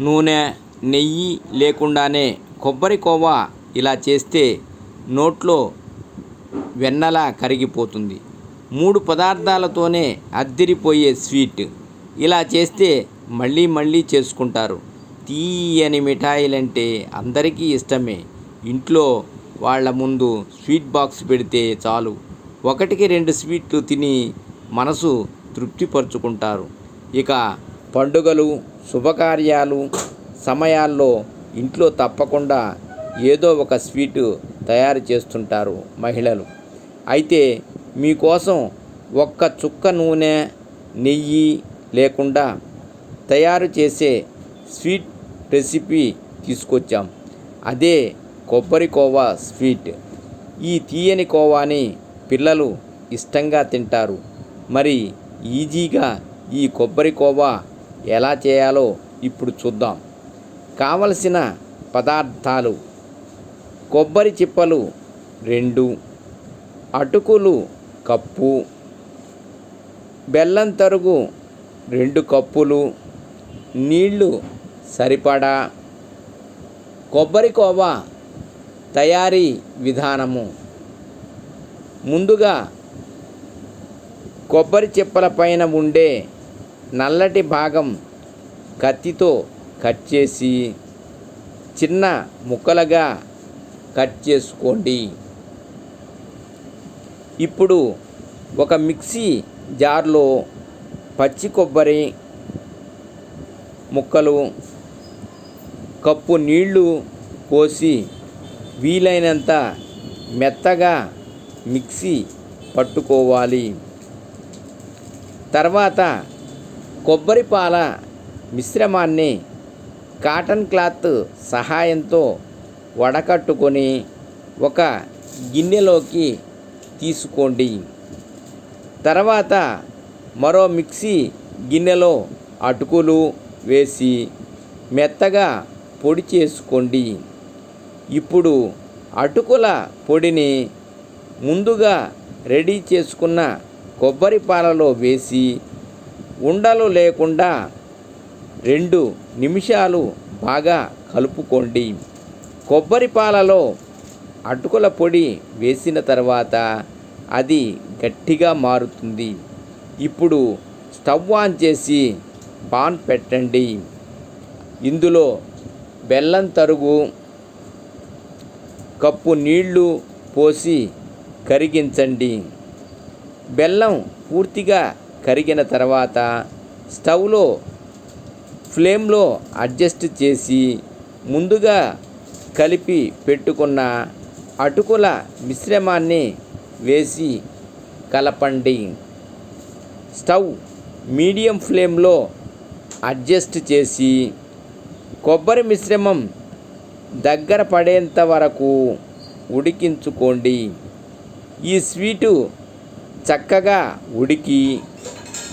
నూనె నెయ్యి లేకుండానే కొబ్బరి కోవా ఇలా చేస్తే నోట్లో వెన్నలా కరిగిపోతుంది. మూడు పదార్థాలతోనే అద్దిరిపోయే స్వీట్. ఇలా చేస్తే మళ్ళీ మళ్ళీ చేసుకుంటారు. తీయని మిఠాయిలంటే అందరికీ ఇష్టమే. ఇంట్లో వాళ్ళ ముందు స్వీట్ బాక్స్ పెడితే చాలు. ఒకటికి రెండు స్వీట్లు తిని మనసు తృప్తిపరుచుకుంటారు. ఇక పండుగలు శుభకార్యాలు సమయాల్లో ఇంట్లో తప్పకుండా ఏదో ఒక స్వీటు తయారు చేస్తుంటారు మహిళలు. అయితే మీకోసం ఒక్క చుక్క నూనె నెయ్యి లేకుండా తయారు చేసే స్వీట్ రెసిపీ తీసుకొచ్చాం. అదే కొబ్బరి కోవా స్వీట్. ఈ తీయని కోవాని పిల్లలు ఇష్టంగా తింటారు. మరి ఈజీగా ఈ కొబ్బరి కోవా ఎలా చేయాలో ఇప్పుడు చూద్దాం. కావలసిన పదార్థాలు. కొబ్బరి చిప్పలు రెండు. అటుకులు కప్పు. బెల్లం తరుగు రెండు కప్పులు. నీళ్ళు సరిపడా. కొబ్బరి కోవా తయారీ విధానము. ముందుగా కొబ్బరి చిప్పల పైన ఉండే నల్లటి భాగం కత్తితో కట్ చేసి చిన్న ముక్కలుగా కట్ చేసుకోండి. ఇప్పుడు ఒక మిక్సీ జార్లో పచ్చి కొబ్బరి ముక్కలు కప్పు నీళ్ళు పోసి వీలైనంత మెత్తగా మిక్సీ పట్టుకోవాలి. తర్వాత కొబ్బరి పాల మిశ్రమాన్ని కాటన్ క్లాత్ సహాయంతో వడకట్టుకొని ఒక గిన్నెలోకి తీసుకోండి. తర్వాత మరో మిక్సీ గిన్నెలో అటుకులు వేసి మెత్తగా పొడి చేసుకోండి. ఇప్పుడు అటుకుల పొడిని ముందుగా రెడీ చేసుకున్న కొబ్బరి పాలలో వేసి ఉండలు లేకుండా రెండు నిమిషాలు బాగా కలుపుకోండి. కొబ్బరి పాలలో అటుకుల పొడి వేసిన తర్వాత అది గట్టిగా మారుతుంది. ఇప్పుడు స్టవ్ ఆన్ చేసి పాన్ పెట్టండి. ఇందులో బెల్లం తరుగు కప్పు నీళ్ళు పోసి కరిగించండి. బెల్లం పూర్తిగా కరిగిన తర్వాత స్టవ్లో ఫ్లేమ్లో అడ్జస్ట్ చేసి ముందుగా కలిపి పెట్టుకున్న అటుకుల మిశ్రమాన్ని వేసి కలపండి. స్టవ్ మీడియం ఫ్లేమ్లో అడ్జస్ట్ చేసి కొబ్బరి మిశ్రమం దగ్గర పడేంత వరకు ఉడికించుకోండి. ఈ స్వీటు చక్కగా ఉడికి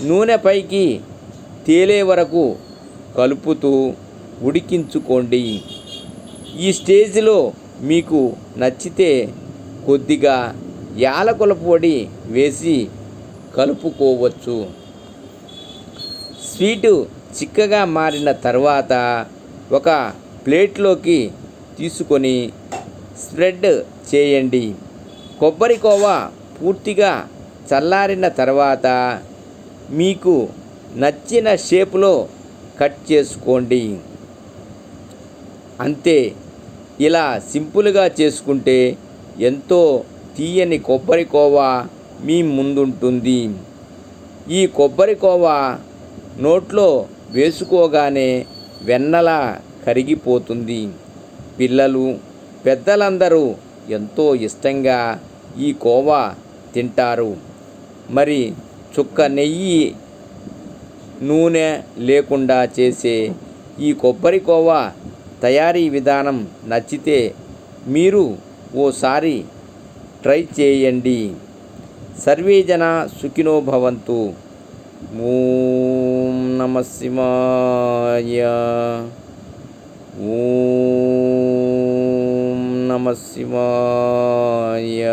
నూనె పైకి తేలే వరకు కలుపుతూ ఉడికించుకోండి. ఈ స్టేజ్లో మీకు నచ్చితే కొద్దిగా యాలకుల పొడి వేసి కలుపుకోవచ్చు. స్వీటు చిక్కగా మారిన తర్వాత ఒక ప్లేట్లోకి తీసుకొని స్ప్రెడ్ చేయండి. కొబ్బరికోవ పూర్తిగా చల్లారిన తర్వాత మీకు నచ్చిన షేప్లో కట్ చేసుకోండి. అంతే ఇలా సింపుల్గా చేసుకుంటే ఎంతో తీయని కొబ్బరి కోవా మీ ముందుంటుంది. ఈ కొబ్బరి కోవా నోట్లో వేసుకోగానే వెన్నలా కరిగిపోతుంది. పిల్లలు పెద్దలందరూ ఎంతో ఇష్టంగా ఈ కోవా తింటారు. మరి చుక్క నెయ్యి నూనె లేకుండా చేసే ఈ కొబ్బరి కోవా తయారీ విధానం నచ్చితే మీరు ఓసారి ట్రై చేయండి. సర్వే జన సుఖినో భవంతు. ఓం నమ శివాయ. ఓం నమ శివాయ.